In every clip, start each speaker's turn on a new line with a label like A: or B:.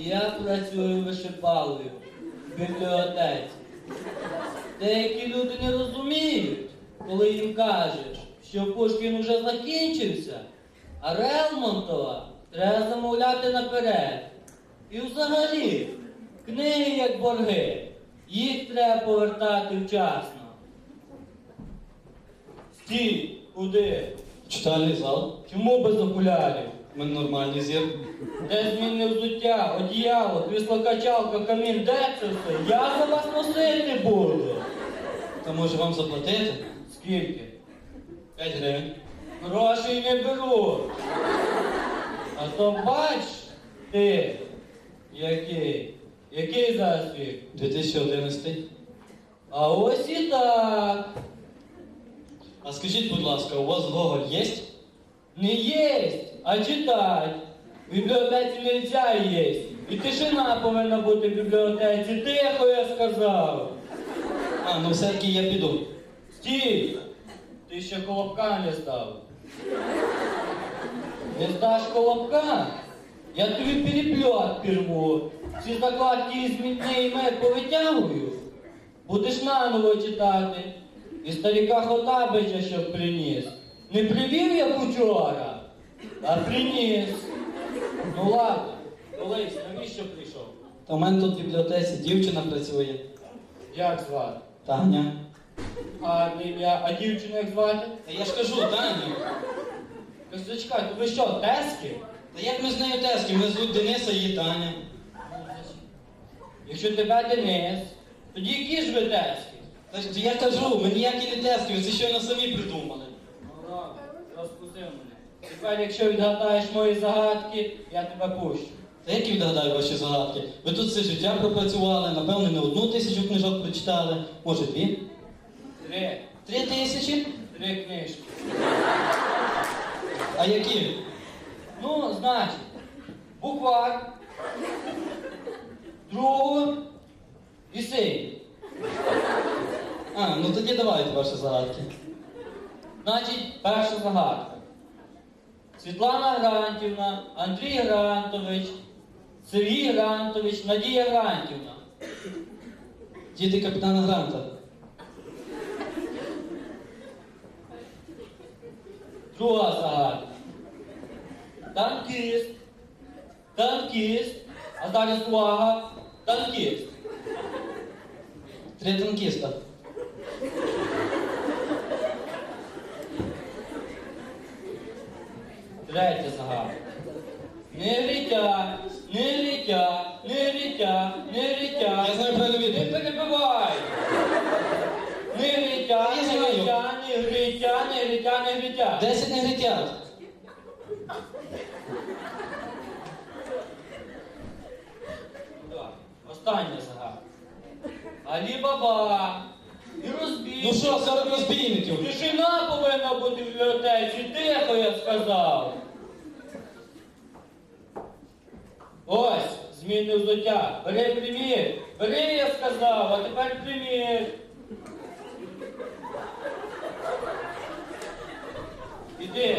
A: Я працюю вишибалою в бібліотеці. Деякі люди не розуміють, коли їм кажеш, що Пушкін уже закінчився, а Релмонтова треба замовляти наперед. І взагалі, книги як борги, їх треба повертати вчасно. Стій, куди?
B: Читальний зал.
A: Чому без окулярів?
B: У мене нормальний зір.
A: Де змінне взуття, одіяло, крісло-качалка, камін, де це все? Я за вас носити буду.
B: Та може вам заплатити?
A: Скільки?
B: 5 гривень.
A: Грошей не беру. А то бач ти, який, який зараз вік?
B: 2011.
A: А ось і так.
B: А скажіть, будь ласка, у вас Гоголь є?
A: Не єсть, а читать. В бібліотеці нельзя єсть. І тишина повинна бути в бібліотеці. Тихо, я сказав.
B: А, ну все-таки я піду.
A: Стій! Ти ще колобка не здав. Не здаш колобка? Я тобі переплет пірву. Всі закладки із змінний мед повитягую. Будеш наново читати. І старіка Хотабича щоб приніс. Не привів як учора, а приніс. Ну ладно, колись, навіщо прийшов?
B: Та у мене тут в бібліотеці дівчина працює.
A: Як звати?
B: Таня.
A: Гарне ім'я, а дівчину як звати?
B: Та я ж кажу, Таня.
A: Козачка, то ви що, тески?
B: Та як ми з нею тески? Мене звуть Дениса, її Таня.
A: Якщо тебе Денис, тоді які ж ви тески?
B: Та ж я кажу, ми ніякі не тески, ви це щойно самі придумали.
A: Ну ладно, розпустив мене. Тепер, якщо відгадаєш мої загадки, я тебе пущу.
B: Та як я відгадаю ваші загадки? Ви тут все життя пропрацювали, напевно, не одну тисячу книжок прочитали, може дві?
A: Три.
B: Три тисячі?
A: Три книжки.
B: А які?
A: Ну, значить, буквар, другу і синій.
B: А, ну тоді давайте ваші загадки.
A: Значить, перша загадка. Світлана Грантівна, Андрій Грантович, Сергій Грантович, Надія Грантівна.
B: Діти капітана Гранта.
A: Друга загадка. Танкіст. Танкіст. А зараз увага. Танкіст.
B: Три танкіста.
A: Третя загадка. Не літя, не літя, не літя, не літя.
B: Я знаю правильну
A: Не перебивай. Не літя, не літя, не грітя, не літя, не грітя.
B: Десять негритят.
A: Так, Остання загадка. Алі Баба.
B: Ну що, 40 розбійників?
A: Тишина повинна бути в бібліотеці, тихо я сказав. Ось, змінне взуття. Бери примір. Бери, я сказав, а тепер примір. Іди.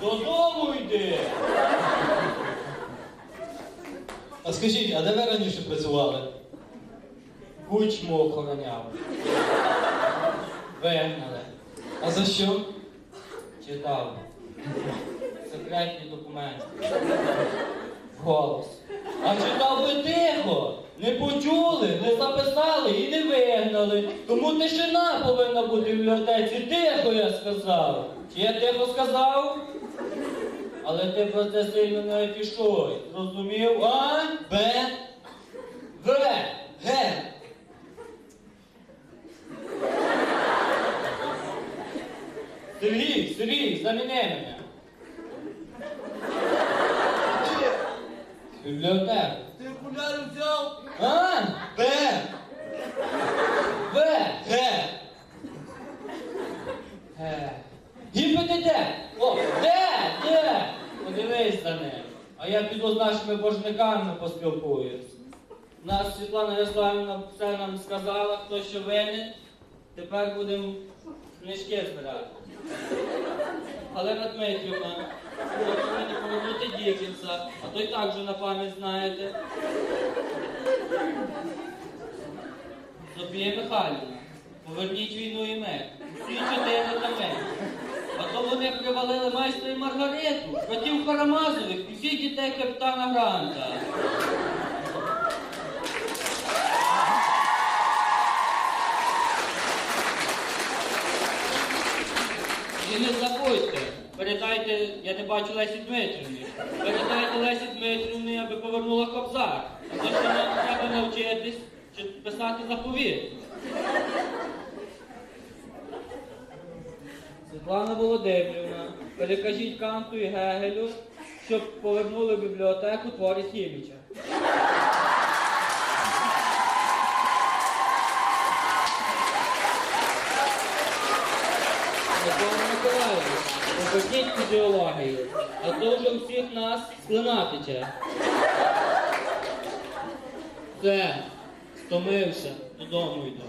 A: Додому йди.
B: А скажіть, а де ви раніше працювали?
A: Кучму охороняв. Вигнали.
B: А за що?
A: Читав. Секретні документи. Голос. А читав би тихо. Не почули, не записали і не вигнали. Тому тишина повинна бути в бібліотеці. Тихо, я сказав. Чи я тихо сказав? Але ти про це сильно не афішуй. Зрозумів? А?
B: Б.
A: В.
B: Г.
A: Сергій, Сергій, заміни мене. Бібліотека.
C: Ти окуляри взяв?
A: А?
B: Б.
A: В.
B: Г.
A: Гіпоти де? О, де? Де? Подивись за ним. А я піду з нашими божниками поспілкуюсь. Нас Світлана Ярославівна все нам сказала, хто що винен. Тепер будемо книжки збирати. Галина Дмитрівна, ви повинні повернути Дікінса, а то й так вже на пам'ять знаєте. Софія Михайлівна, поверніть війну і мир. Всі чотири томи. А то вони привалили майстра і Маргариту, братів Карамазових і всіх дітей капітана Гранта. Не забудьте, передайте, я не бачу Лесі Дмитрівни, передайте Лесі Дмитрівні, аби повернула кобзар. А що нам треба навчитись чи писати заповіт. Світлана Володимирівна, перекажіть Канту і Гегелю, щоб повернули в бібліотеку твори Хіміча. Поверніть фізіологію, а то вже всіх нас слина тече. Все, стомився, додому йду.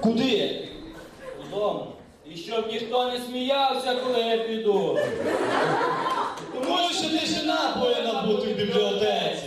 B: Куди?
A: Додому. І щоб ніхто не сміявся, коли я піду.
B: Може, ще тишина повинна бути в бібліотеці.